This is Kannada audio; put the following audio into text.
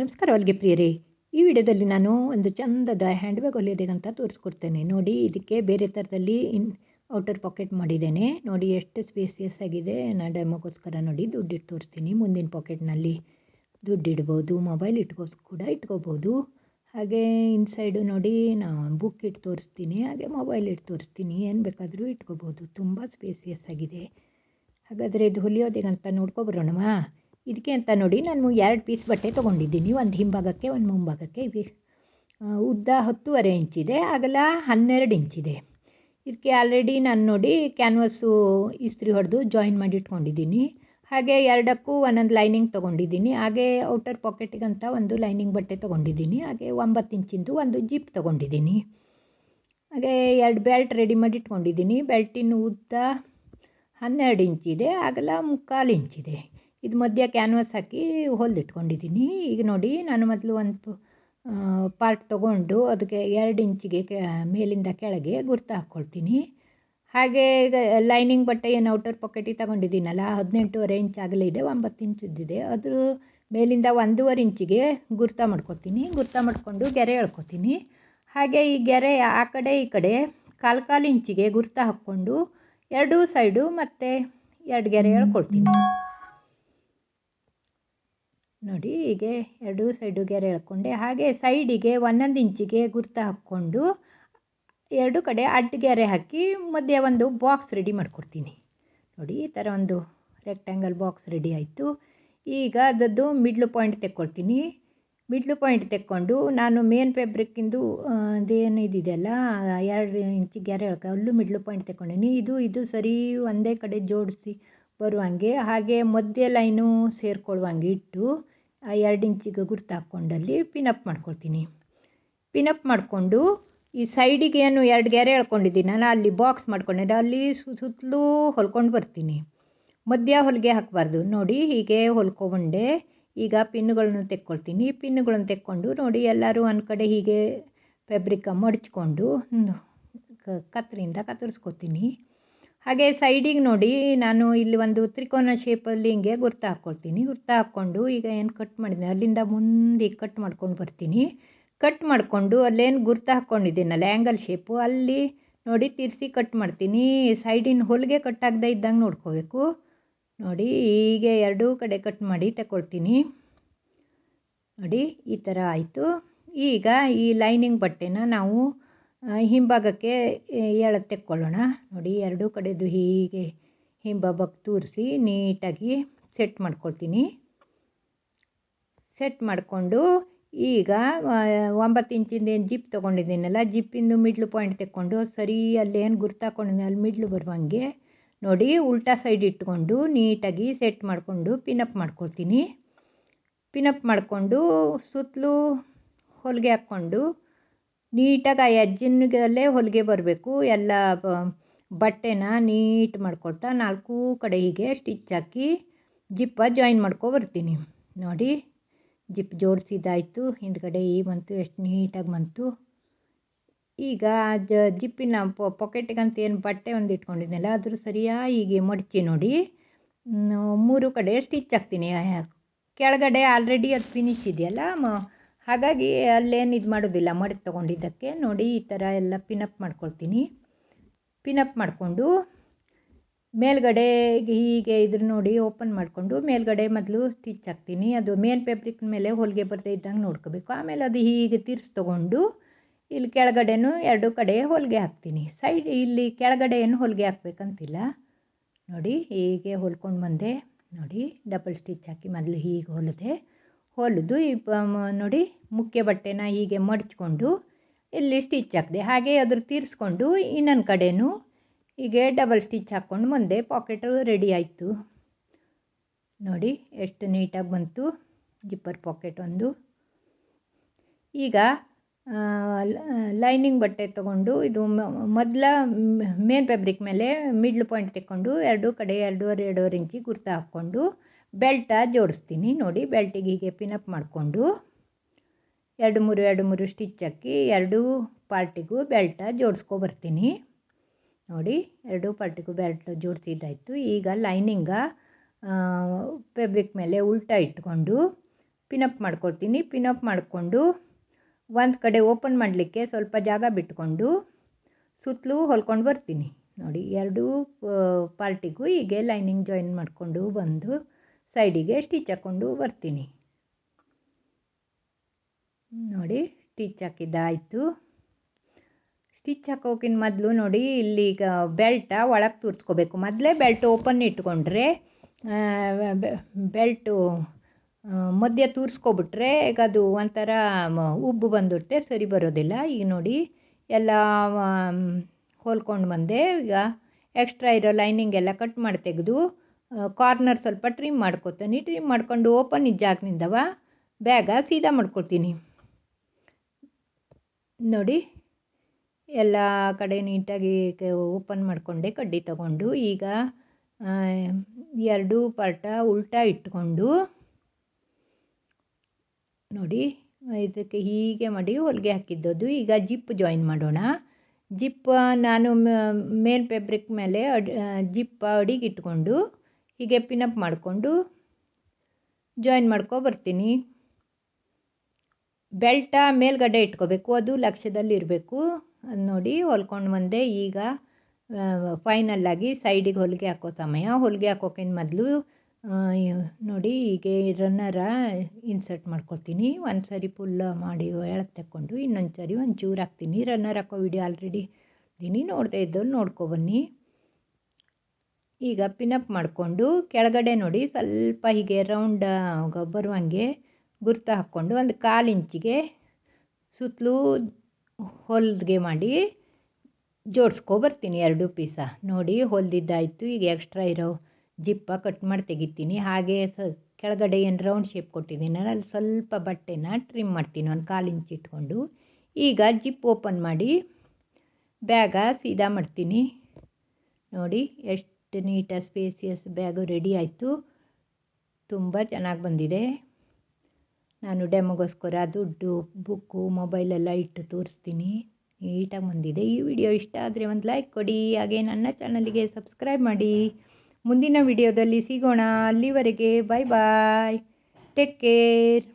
ನಮಸ್ಕಾರ ಹೊಲಿಗೆ ಪ್ರಿಯರೇ. ಈ ವಿಡಿಯೋದಲ್ಲಿ ನಾನು ಒಂದು ಚಂದದ ಹ್ಯಾಂಡ್ ಬ್ಯಾಗ್ ಹೊಲಿಯೋದೇಗಂತ ತೋರಿಸ್ಕೊಡ್ತೇನೆ. ನೋಡಿ, ಇದಕ್ಕೆ ಬೇರೆ ಥರದಲ್ಲಿ ಇನ್ ಔಟರ್ ಪಾಕೆಟ್ ಮಾಡಿದ್ದೇನೆ. ನೋಡಿ, ಎಷ್ಟು ಸ್ಪೇಸಿಯಸ್ ಆಗಿದೆ. ನಾನು ಡೆಮೋಗೋಸ್ಕರ ನೋಡಿ, ದುಡ್ಡಿಟ್ಟು ತೋರಿಸ್ತೀನಿ. ಮುಂದಿನ ಪಾಕೆಟ್ನಲ್ಲಿ ದುಡ್ಡಿಡ್ಬೋದು, ಮೊಬೈಲ್ ಇಟ್ಕೋ ಕೂಡ ಇಟ್ಕೋಬೋದು. ಹಾಗೆ ಇನ್ಸೈಡು ನೋಡಿ ನಾನು ಬುಕ್ ಇಟ್ಟು ತೋರಿಸ್ತೀನಿ. ಹಾಗೆ ಮೊಬೈಲ್ ಇಟ್ಟು ತೋರಿಸ್ತೀನಿ. ಏನು ಬೇಕಾದರೂ ಇಟ್ಕೋಬೋದು. ತುಂಬ ಸ್ಪೇಸಿಯಸ್ ಆಗಿದೆ. ಹಾಗಾದರೆ ಇದು ಹೊಲಿಯೋದೇಗಂತ ನೋಡ್ಕೊಬರೋಣಮ್ಮ ಇದಕ್ಕೆ ಅಂತ ನೋಡಿ ನಾನು ಎರಡು ಪೀಸ್ ಬಟ್ಟೆ ತೊಗೊಂಡಿದ್ದೀನಿ. ಒಂದು ಹಿಂಭಾಗಕ್ಕೆ, ಒಂದು ಮುಂಭಾಗಕ್ಕೆ ಇದು. ಉದ್ದ ಹತ್ತೂವರೆ ಇಂಚಿದೆ ಅಗಲ ಹನ್ನೆರಡು ಇಂಚಿದೆ ಇದಕ್ಕೆ ಆಲ್ರೆಡಿ ನಾನು ನೋಡಿ ಕ್ಯಾನ್ವಸ್ಸು ಇಸ್ತ್ರಿ ಹೊಡೆದು ಜಾಯಿನ್ ಮಾಡಿ ಇಟ್ಕೊಂಡಿದ್ದೀನಿ. ಹಾಗೆ ಎರಡಕ್ಕೂ ಒಂದೊಂದು ಲೈನಿಂಗ್ ತೊಗೊಂಡಿದ್ದೀನಿ. ಹಾಗೆ ಔಟರ್ ಪಾಕೆಟಿಗಂತ ಒಂದು ಲೈನಿಂಗ್ ಬಟ್ಟೆ ತೊಗೊಂಡಿದ್ದೀನಿ. ಹಾಗೆ ಒಂಬತ್ತು ಇಂಚಿಂದು ಒಂದು ಜಿಪ್ ತೊಗೊಂಡಿದ್ದೀನಿ. ಹಾಗೆ ಎರಡು ಬೆಲ್ಟ್ ರೆಡಿ ಮಾಡಿ ಇಟ್ಕೊಂಡಿದ್ದೀನಿ. ಬೆಲ್ಟಿನ ಉದ್ದ ಹನ್ನೆರಡು ಇಂಚಿದೆ ಅಗಲ ಮುಕ್ಕಾಲು ಇಂಚಿದೆ ಇದು ಮಧ್ಯ ಕ್ಯಾನ್ವಾಸ್ ಹಾಕಿ ಹೊಲ್ದಿಟ್ಕೊಂಡಿದ್ದೀನಿ. ಈಗ ನೋಡಿ ನಾನು ಮೊದಲು ಒಂದು ಪಾರ್ಟ್ ತೊಗೊಂಡು ಅದಕ್ಕೆ ಎರಡು ಇಂಚಿಗೆ ಮೇಲಿಂದ ಕೆಳಗೆ ಗುರ್ತು ಹಾಕ್ಕೊಳ್ತೀನಿ. ಹಾಗೆ ಈಗ ಲೈನಿಂಗ್ ಬಟ್ಟೆ ಏನು ಔಟರ್ ಪಾಕೆಟಿಗೆ ತಗೊಂಡಿದ್ದೀನಲ್ಲ, ಹದಿನೆಂಟೂವರೆ ಇಂಚ್ ಆಗಲೇ ಇದೆ, ಒಂಬತ್ತು ಇಂಚದ್ದಿದೆ ಅದ್ರ ಮೇಲಿಂದ ಒಂದೂವರೆ ಇಂಚಿಗೆ ಗುರ್ತ ಮಾಡ್ಕೊತೀನಿ ಗುರ್ತ ಮಾಡಿಕೊಂಡು ಗೆರೆ ಎಳ್ಕೊತೀನಿ. ಹಾಗೆ ಈ ಗೆರೆ ಆ ಕಡೆ ಈ ಕಡೆ ಕಾಲು ಕಾಲು ಇಂಚಿಗೆ ಗುರ್ತಾ ಹಾಕ್ಕೊಂಡು ಎರಡೂ ಸೈಡು ಮತ್ತು ಎರಡು ಗೆರೆ ಎಳ್ಕೊಳ್ತೀನಿ. ನೋಡಿ, ಹೀಗೆ ಎರಡೂ ಸೈಡು ಗೆರೆ ಎಳ್ಕೊಂಡೆ, ಹಾಗೆ ಸೈಡಿಗೆ ಒಂದೊಂದು ಇಂಚಿಗೆ ಗುರ್ತ ಹಾಕ್ಕೊಂಡು ಎರಡು ಕಡೆ ಅಡ್ಡ ಗೆರೆ ಹಾಕಿ ಮಧ್ಯೆ ಒಂದು ಬಾಕ್ಸ್ ರೆಡಿ ಮಾಡ್ಕೊಡ್ತೀನಿ. ನೋಡಿ, ಈ ಥರ ಒಂದು ರೆಕ್ಟ್ಯಾಂಗಲ್ ಬಾಕ್ಸ್ ರೆಡಿ ಆಯಿತು. ಈಗ ಅದದ್ದು ಮಿಡ್ಲ್ ಪಾಯಿಂಟ್ ತೆಕ್ಕೊಳ್ತೀನಿ. ಮಿಡ್ಲ್ ಪಾಯಿಂಟ್ ತೆಕ್ಕೊಂಡು ನಾನು ಮೇನ್ ಫ್ಯಾಬ್ರಿಕ್ಕಿಂದು ಅದೇನು ಇದಿದೆಯಲ್ಲ, ಎರಡು ಇಂಚು ಗೆರೆ ಎಳ್ಕ ಅಲ್ಲೂ ಮಿಡ್ಲ್ ಪಾಯಿಂಟ್ ತೆಕ್ಕೊಂಡಿನಿ. ಇದು ಇದು ಸರಿ ಒಂದೇ ಕಡೆ ಜೋಡಿಸಿ ಬರುವಂಗೆ, ಹಾಗೆ ಮಧ್ಯೆ ಲೈನು ಸೇರಿಕೊಳ್ಳುವಂಗೆ ಇಟ್ಟು ಎರಡು ಇಂಚಿಗೆ ಗುರ್ತು ಹಾಕ್ಕೊಂಡಲ್ಲಿ ಪಿನಪ್ ಮಾಡ್ಕೊಳ್ತೀನಿ. ಪಿನಪ್ ಮಾಡಿಕೊಂಡು ಈ ಸೈಡಿಗೆ ಏನು ಎರಡು ಗೆರೆ ನಾನು ಅಲ್ಲಿ ಬಾಕ್ಸ್ ಮಾಡ್ಕೊಂಡಿದ್ದೆ. ಅಲ್ಲಿ ಸುತ್ತಲೂ ಹೊಲ್ಕೊಂಡು ಬರ್ತೀನಿ. ಮಧ್ಯ ಹೊಲಿಗೆ ಹಾಕಬಾರ್ದು. ನೋಡಿ, ಹೀಗೆ ಹೊಲ್ಕೊಂಡೆ. ಈಗ ಪಿನ್ನುಗಳನ್ನು ತೆಕ್ಕೊಳ್ತೀನಿ. ಪಿನ್ನುಗಳನ್ನು ತೆಕ್ಕೊಂಡು ನೋಡಿ, ಎಲ್ಲರೂ ಒಂದು ಕಡೆ ಹೀಗೆ ಫ್ಯಾಬ್ರಿಕ ಮಡಚ್ಕೊಂಡು ಕತ್ತರಿಂದ ಕತ್ತರಿಸ್ಕೊತೀನಿ. ಹಾಗೆ ಸೈಡಿಗೆ ನೋಡಿ, ನಾನು ಇಲ್ಲಿ ಒಂದು ತ್ರಿಕೋನ ಶೇಪಲ್ಲಿ ಹಿಂಗೆ ಗುರ್ತು ಹಾಕ್ಕೊಳ್ತೀನಿ ಗುರ್ತು ಹಾಕ್ಕೊಂಡು ಈಗ ಏನು ಕಟ್ ಮಾಡಿದೆ ಅಲ್ಲಿಂದ ಮುಂದೆ ಕಟ್ ಮಾಡ್ಕೊಂಡು ಬರ್ತೀನಿ. ಕಟ್ ಮಾಡಿಕೊಂಡು ಅಲ್ಲೇನು ಗುರ್ತು ಹಾಕ್ಕೊಂಡಿದ್ದೀನಲ್ಲ ಆ್ಯಂಗಲ್ ಶೇಪು ಅಲ್ಲಿ ನೋಡಿ ತಿರ್ಸಿ ಕಟ್ ಮಾಡ್ತೀನಿ. ಸೈಡಿನ ಹೊಲಿಗೆ ಕಟ್ ಆಗದೆ ಇದ್ದಂಗೆ ನೋಡ್ಕೋಬೇಕು. ನೋಡಿ, ಹೀಗೆ ಎರಡೂ ಕಡೆ ಕಟ್ ಮಾಡಿ ತಗೊಳ್ತೀನಿ. ನೋಡಿ, ಈ ಥರ ಆಯಿತು. ಈಗ ಈ ಲೈನಿಂಗ್ ಬಟ್ಟೆನ ನಾವು ಹಿಂಭಾಗಕ್ಕೆ ಎಳೆ ತೆಕ್ಕೊಳ್ಳೋಣ. ನೋಡಿ, ಎರಡೂ ಕಡೆದು ಹೀಗೆ ಹಿಂಭಾಗಕ್ಕೆ ತೂರಿಸಿ ನೀಟಾಗಿ ಸೆಟ್ ಮಾಡ್ಕೊಳ್ತೀನಿ. ಸೆಟ್ ಮಾಡಿಕೊಂಡು ಈಗ ಒಂಬತ್ತು ಇಂಚಿಂದ ಏನು ಜಿಪ್ ತೊಗೊಂಡಿದ್ದೀನಲ್ಲ ಜಿಪ್ಪಿಂದು ಮಿಡ್ಲು ಪಾಯಿಂಟ್ ತೆಕ್ಕೊಂಡು ಸರಿ ಅಲ್ಲೇನು ಗುರ್ತಾಕೊಂಡಿದ್ದೀನಿ ಅಲ್ಲಿ ಮಿಡ್ಲು ಬರುವಂಗೆ ನೋಡಿ, ಉಲ್ಟಾ ಸೈಡ್ ಇಟ್ಕೊಂಡು ನೀಟಾಗಿ ಸೆಟ್ ಮಾಡಿಕೊಂಡು ಪಿನಪ್ ಮಾಡ್ಕೊಳ್ತೀನಿ. ಪಿನಪ್ ಮಾಡಿಕೊಂಡು ಸುತ್ತಲೂ ಹೊಲಿಗೆ ಹಾಕ್ಕೊಂಡು ನೀಟಾಗಿ ಆ ಎಜ್ಜಿನಲ್ಲೇ ಹೊಲಿಗೆ ಬರಬೇಕು. ಎಲ್ಲ ಬಟ್ಟೆನ ನೀಟ್ ಮಾಡ್ಕೊಳ್ತಾ ನಾಲ್ಕು ಕಡೆ ಹೀಗೆ ಸ್ಟಿಚ್ ಹಾಕಿ ಜಿಪ್ಪ ಜಾಯಿನ್ ಮಾಡ್ಕೊಬರ್ತೀನಿ ನೋಡಿ, ಜಿಪ್ ಜೋಡಿಸಿದ್ದಾಯಿತು. ಹಿಂದ್ಗಡೆ ಈ ಬಂತು ಎಷ್ಟು ನೀಟಾಗಿ ಬಂತು ಈಗ ಜ, ಜಿಪ್ಪಿನ ಪೊಕೆಟಿಗಂತ ಏನು ಬಟ್ಟೆ ಒಂದು ಇಟ್ಕೊಂಡಿದ್ನಲ್ಲ, ಅದ್ರ ಸರಿಯಾಗಿ ಹೀಗೆ ಮಡಚಿ ನೋಡಿ ಮೂರು ಕಡೆ ಸ್ಟಿಚ್ ಹಾಕ್ತೀನಿ. ಕೆಳಗಡೆ ಆಲ್ರೆಡಿ ಅದು ಫಿನಿಶ್ ಇದೆಯಲ್ಲ, ಮ- ಹಾಗಾಗಿ ಅಲ್ಲೇನು ಇದು ಮಾಡೋದಿಲ್ಲ. ಮಡಿ ತೊಗೊಂಡಿದ್ದಕ್ಕೆ ನೋಡಿ ಈ ಥರ ಎಲ್ಲ ಪಿನಪ್ ಮಾಡ್ಕೊಳ್ತೀನಿ. ಪಿನಪ್ ಮಾಡಿಕೊಂಡು ಮೇಲ್ಗಡೆ ಹೀಗೆ ಇದ್ರ ನೋಡಿ ಓಪನ್ ಮಾಡಿಕೊಂಡು ಮೇಲ್ಗಡೆ ಮೊದಲು ಸ್ಟಿಚ್ ಹಾಕ್ತೀನಿ. ಅದು ಮೇನ್ ಫ್ಯಾಬ್ರಿಕ್ ಮೇಲೆ ಹೊಲಿಗೆ ಬರದೇ ಇದ್ದಂಗೆ ನೋಡ್ಕೋಬೇಕು. ಆಮೇಲೆ ಅದು ಹೀಗೆ ತಿರ್ಸಿ ತೊಗೊಂಡು ಇಲ್ಲಿ ಕೆಳಗಡೆನೂ ಎರಡು ಕಡೆ ಹೊಲಿಗೆ ಹಾಕ್ತೀನಿ. ಸೈಡ್ ಇಲ್ಲಿ ಕೆಳಗಡೆ ಏನು ಹೊಲಿಗೆ ಹಾಕ್ಬೇಕಂತಿಲ್ಲ. ನೋಡಿ ಹೀಗೆ ಹೊಲ್ಕೊಂಡು ಬಂದೆ. ನೋಡಿ ಡಬಲ್ ಸ್ಟಿಚ್ ಹಾಕಿ ಮೊದಲು ಹೀಗೆ ಹೊಲಿದೆ. ಹೊಲಿದು ಈ ನೋಡಿ ಮುಖ್ಯ ಬಟ್ಟೆನ ಹೀಗೆ ಮಡಚ್ಕೊಂಡು ಇಲ್ಲಿ ಸ್ಟಿಚ್ ಹಾಕಿದೆ. ಹಾಗೆ ಅದ್ರ ತೀರಿಸ್ಕೊಂಡು ಇನ್ನೊಂದು ಕಡೆನೂ ಹೀಗೆ ಡಬಲ್ ಸ್ಟಿಚ್ ಹಾಕ್ಕೊಂಡು ಮುಂದೆ ಪಾಕೆಟು ರೆಡಿ ಆಯಿತು. ನೋಡಿ ಎಷ್ಟು ನೀಟಾಗಿ ಬಂತು. ಜಿಪ್ಪರ್ ಪಾಕೆಟ್ ಒಂದು. ಈಗ ಲೈನಿಂಗ್ ಬಟ್ಟೆ ತಗೊಂಡು ಇದು ಮೊದಲ ಮೇನ್ ಫ್ಯಾಬ್ರಿಕ್ ಮೇಲೆ ಮಿಡ್ಲ್ ಪಾಯಿಂಟ್ ತೆಕ್ಕೊಂಡು ಎರಡೂ ಕಡೆ ಎರಡೂವರೆ ಎರಡೂವರೆ ಇಂಚಿ ಕುರ್ತಾ ಹಾಕ್ಕೊಂಡು ಬೆಲ್ಟ ಜೋಡಿಸ್ತೀನಿ. ನೋಡಿ, ಬೆಲ್ಟಿಗೆ ಹೀಗೆ ಪಿನಪ್ ಮಾಡಿಕೊಂಡು ಎರಡು ಮೂರು ಎರಡು ಮೂರು ಸ್ಟಿಚ್ ಹಾಕಿ ಎರಡೂ ಪಾರ್ಟಿಗೂ ಬೆಲ್ಟ ಜೋಡಿಸ್ಕೊಬರ್ತೀನಿ ನೋಡಿ, ಎರಡೂ ಪಾರ್ಟಿಗೂ ಬೆಲ್ಟ್ ಜೋಡಿಸಿದ್ದಾಯಿತು. ಈಗ ಲೈನಿಂಗ ಫ್ಯಾಬ್ರಿಕ್ ಮೇಲೆ ಉಲ್ಟಾ ಇಟ್ಕೊಂಡು ಪಿನಪ್ ಮಾಡ್ಕೊಳ್ತೀನಿ. ಪಿನಪ್ ಮಾಡಿಕೊಂಡು ಒಂದು ಕಡೆ ಓಪನ್ ಮಾಡಲಿಕ್ಕೆ ಸ್ವಲ್ಪ ಜಾಗ ಬಿಟ್ಕೊಂಡು ಸುತ್ತಲೂ ಹೊಲ್ಕೊಂಡು ಬರ್ತೀನಿ. ನೋಡಿ, ಎರಡೂ ಪಾರ್ಟಿಗೂ ಹೀಗೆ ಲೈನಿಂಗ್ ಜಾಯಿನ್ ಮಾಡಿಕೊಂಡು ಬಂದು ಸೈಡಿಗೆ ಸ್ಟಿಚ್ ಹಾಕ್ಕೊಂಡು ಬರ್ತೀನಿ. ನೋಡಿ, ಸ್ಟಿಚ್ ಹಾಕಿದ್ದಾಯಿತು. ಸ್ಟಿಚ್ ಹಾಕೋಕ್ಕಿಂತ ಮೊದಲು ನೋಡಿ, ಇಲ್ಲಿ ಈಗ ಬೆಲ್ಟ ಒಳಗೆ ತೂರ್ಸ್ಕೋಬೇಕು ಮೊದಲೇ ಬೆಲ್ಟ್ ಓಪನ್ ಇಟ್ಕೊಂಡ್ರೆ ಬೆಲ್ಟು ಮಧ್ಯ ತೂರಿಸ್ಕೊಬಿಟ್ರೆ ಈಗ ಅದು ಒಂಥರ ಉಬ್ಬು ಬಂದುಬಿಟ್ಟೆ ಸರಿ ಬರೋದಿಲ್ಲ. ಈಗ ನೋಡಿ, ಎಲ್ಲ ಹೊಲ್ಕೊಂಡು ಬಂದೆ. ಈಗ ಎಕ್ಸ್ಟ್ರಾ ಇರೋ ಲೈನಿಂಗ್ ಎಲ್ಲ ಕಟ್ ಮಾಡಿ ತೆಗೆದು ಕಾರ್ನರ್ ಸ್ವಲ್ಪ ಟ್ರಿಮ್ ಮಾಡ್ಕೊತೀನಿ ಟ್ರಿಮ್ ಮಾಡ್ಕೊಂಡು ಓಪನ್ ಜಾಗದಿಂದವ? ಬ್ಯಾಗ ಸೀದಾ ಮಾಡ್ಕೊಳ್ತೀನಿ. ನೋಡಿ, ಎಲ್ಲ ಕಡೆ ನೀಟಾಗಿ ಓಪನ್ ಮಾಡಿಕೊಂಡೆ, ಕಡ್ಡಿ ತಗೊಂಡು. ಈಗ ಎರಡು ಪಾರ್ಟ ಉಲ್ಟಾ ಇಟ್ಕೊಂಡು, ನೋಡಿ, ಇದಕ್ಕೆ ಹೀಗೆ ಮಾಡಿ ಹೊಲಿಗೆ ಹಾಕಿದ್ದದು ಈಗ ಜಿಪ್ ಜಾಯಿನ್ ಮಾಡೋಣ. ಜಿಪ್, ನಾನು ಮೇಲ್ ಫ್ಯಾಬ್ರಿಕ್ ಮೇಲೆ ಅಡ್ ಜಿಪ್ ಅಡಿಗೆ ಇಟ್ಕೊಂಡು ಹೀಗೆ ಪಿನಪ್ ಮಾಡಿಕೊಂಡು ಜಾಯಿನ್ ಮಾಡ್ಕೊ ಬರ್ತೀನಿ. ಬೆಲ್ಟ ಮೇಲ್ಗಡೆ ಇಟ್ಕೋಬೇಕು, ಅದು ಲಕ್ಷ್ಯದಲ್ಲಿ ಇರಬೇಕು. ನೋಡಿ ಹೊಲ್ಕೊಂಡು ಬಂದೆ. ಈಗ ಫೈನಲ್ಲಾಗಿ ಸೈಡಿಗೆ ಹೊಲಿಗೆ ಹಾಕೋ ಸಮಯ. ಹೊಲಿಗೆ ಹಾಕೋಕ್ಕಿಂತ ಮೊದಲು ನೋಡಿ ಹೀಗೆ ರನ್ನರ ಇನ್ಸರ್ಟ್ ಮಾಡ್ಕೊಳ್ತೀನಿ. ಒಂದು ಸರಿ ಫುಲ್ ಮಾಡಿ ಎಳೆ ತಕ್ಕೊಂಡು ಇನ್ನೊಂದು ಸರಿ ಒಂದು ಚೂರು ಹಾಕ್ತೀನಿ. ರನ್ನರ್ ಹಾಕೋ ವಿಡಿಯೋ ಆಲ್ರೆಡಿ ಇದ್ದೀನಿ. ನೋಡ್ತಾ ಇದ್ದವ್ರು ನೋಡ್ಕೊಬನ್ನಿ ಈಗ ಪಿನಪ್ ಮಾಡಿಕೊಂಡು ಕೆಳಗಡೆ ನೋಡಿ ಸ್ವಲ್ಪ ಹೀಗೆ ರೌಂಡ್ ಬರುವಂಗೆ ಗುರ್ತ ಹಾಕ್ಕೊಂಡು ಒಂದು ಕಾಲು ಇಂಚಿಗೆ ಸುತ್ತಲೂ ಹೊಲ್ದಿಗೆ ಮಾಡಿ ಜೋಡಿಸ್ಕೊ ಬರ್ತೀನಿ ಎರಡು ಪೀಸ ನೋಡಿ ಹೊಲ್ದಿದ್ದಾಯಿತು, ಈಗ ಎಕ್ಸ್ಟ್ರಾ ಇರೋ ಜಿಪ್ಪ ಕಟ್ ಮಾಡಿ ತೆಗಿತೀನಿ. ಹಾಗೆ ಸ ಕೆಳಗಡೆ ಏನು ರೌಂಡ್ ಶೇಪ್ ಕೊಟ್ಟಿದ್ದೀನಿ ಅಲ್ಲಿ ಸ್ವಲ್ಪ ಬಟ್ಟೆನ ಟ್ರಿಮ್ ಮಾಡ್ತೀನಿ, ಒಂದು ಕಾಲು ಇಂಚ್ ಇಟ್ಕೊಂಡು. ಈಗ ಜಿಪ್ ಓಪನ್ ಮಾಡಿ ಬ್ಯಾಗ ಸೀದಾ ಮಾಡ್ತೀನಿ. ನೋಡಿ ಎಷ್ಟು ನೀಟಾಗಿ ಸ್ಪೇಸಿಯಸ್ ಬ್ಯಾಗು ರೆಡಿ ಆಯಿತು. ತುಂಬ ಚೆನ್ನಾಗಿ ಬಂದಿದೆ. ನಾನು ಡೆಮೋಗೋಸ್ಕರ ದುಡ್ಡು ಬುಕ್ಕು ಮೊಬೈಲೆಲ್ಲ ಇಟ್ಟು ತೋರಿಸ್ತೀನಿ. ನೀಟಾಗಿ ಬಂದಿದೆ. ಈ ವಿಡಿಯೋ ಇಷ್ಟ ಆದರೆ ಒಂದು ಲೈಕ್ ಕೊಡಿ. ಹಾಗೆ ನನ್ನ ಚಾನಲಿಗೆ ಸಬ್ಸ್ಕ್ರೈಬ್ ಮಾಡಿ. ಮುಂದಿನ ವಿಡಿಯೋದಲ್ಲಿ ಸಿಗೋಣ. ಅಲ್ಲಿವರೆಗೆ ಬಾಯ್ ಬಾಯ್ ಟೇಕ್ ಕೇರ್